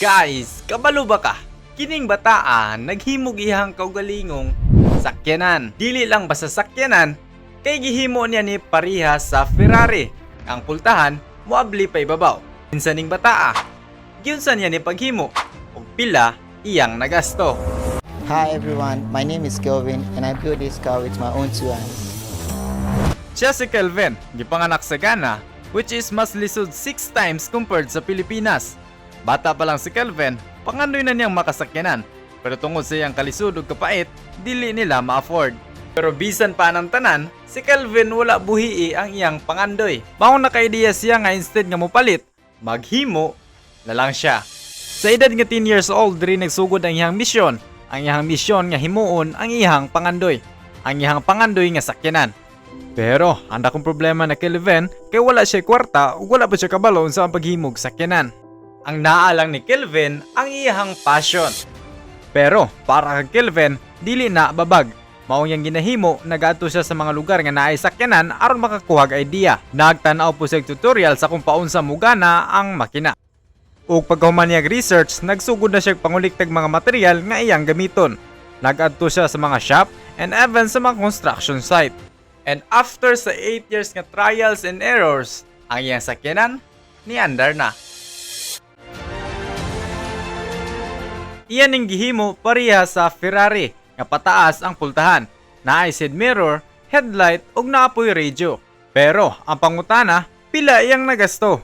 Guys, kabalo ba ka? Kining bataan naghimog ihang kaugalingong sakyanan. Dili lang basta sakyanan, kay gihimo niya ni pariha sa Ferrari. Ang pultahan moabli pa ibabaw. Minsaning bataa, gyunsan niya ni paghimo ug pila iyang nagasto. Hi everyone, my name is Kelvin and I built this car with my own two hands. Siya si Kelvin, gipanganak sa Ghana, which is mas lisod 6 times compared sa Pilipinas. Bata pa lang si Kelvin, pangandoy na niyang makasakyanan. Pero tungod sa iyang kalisod ug kapait, dili nila ma-afford. Pero bisan pa ng tanan, si Kelvin wala buhii ang iyang pangandoy. Mao na ka-idea siya nga instead nga mopalit, maghimo na lang siya. Sa edad nga 10 years old, diri nagsugod ang iyang misyon. Ang iyang misyon nga himuon ang iyang pangandoy. Ang iyang pangandoy nga sakyanan. Pero, anda kong problema na Kelvin kay wala siya kwarta ug wala pa siya kabalon sa paghimog sakyanan. Ang naalang ni Kelvin ang iyang passion. Pero, para kang Kelvin, dili na babag. Mao yang ginahimo, nagaadto siya sa mga lugar nga naay sakyanan aron makakuha og idea. Nagtan-aw po og tutorial sa kung paunsa mugana ang makina. Ug pagkahuman niya research, nagsugod na siya panguliktag mga material nga iyang gamiton. Nagadto siya sa mga shop and even sa mga construction site. And after sa 8 years nga trials and errors, ang iyang sakyanan ni andar na. Iyan ning gihimo pareha sa Ferrari nga pataas ang pultahan. Naay side mirror, headlight ug naapoy radio. Pero ang pangutana, pila iyang nagasto?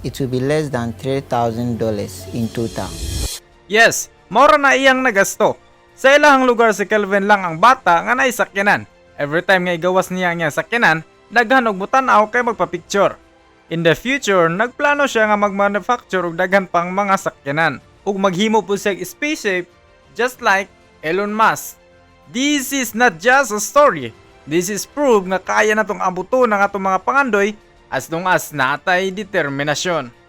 It will be less than $3,000 in total. Yes, maura na iyang nagasto. Sa ilahang lugar si Kelvin lang ang bata nga naisakyanan. Every time nga igawas niya ang sakyanan, daghan og mutanaw kay magpa-picture. In the future, nagplano siya nga mag-manufacture og daghan pang mga sakyanan. Ug maghimo po og spaceship just like Elon Musk. This is not just a story. This is proof nga kaya na tong abuto ng atong mga pangandoy as long as natay determinasyon.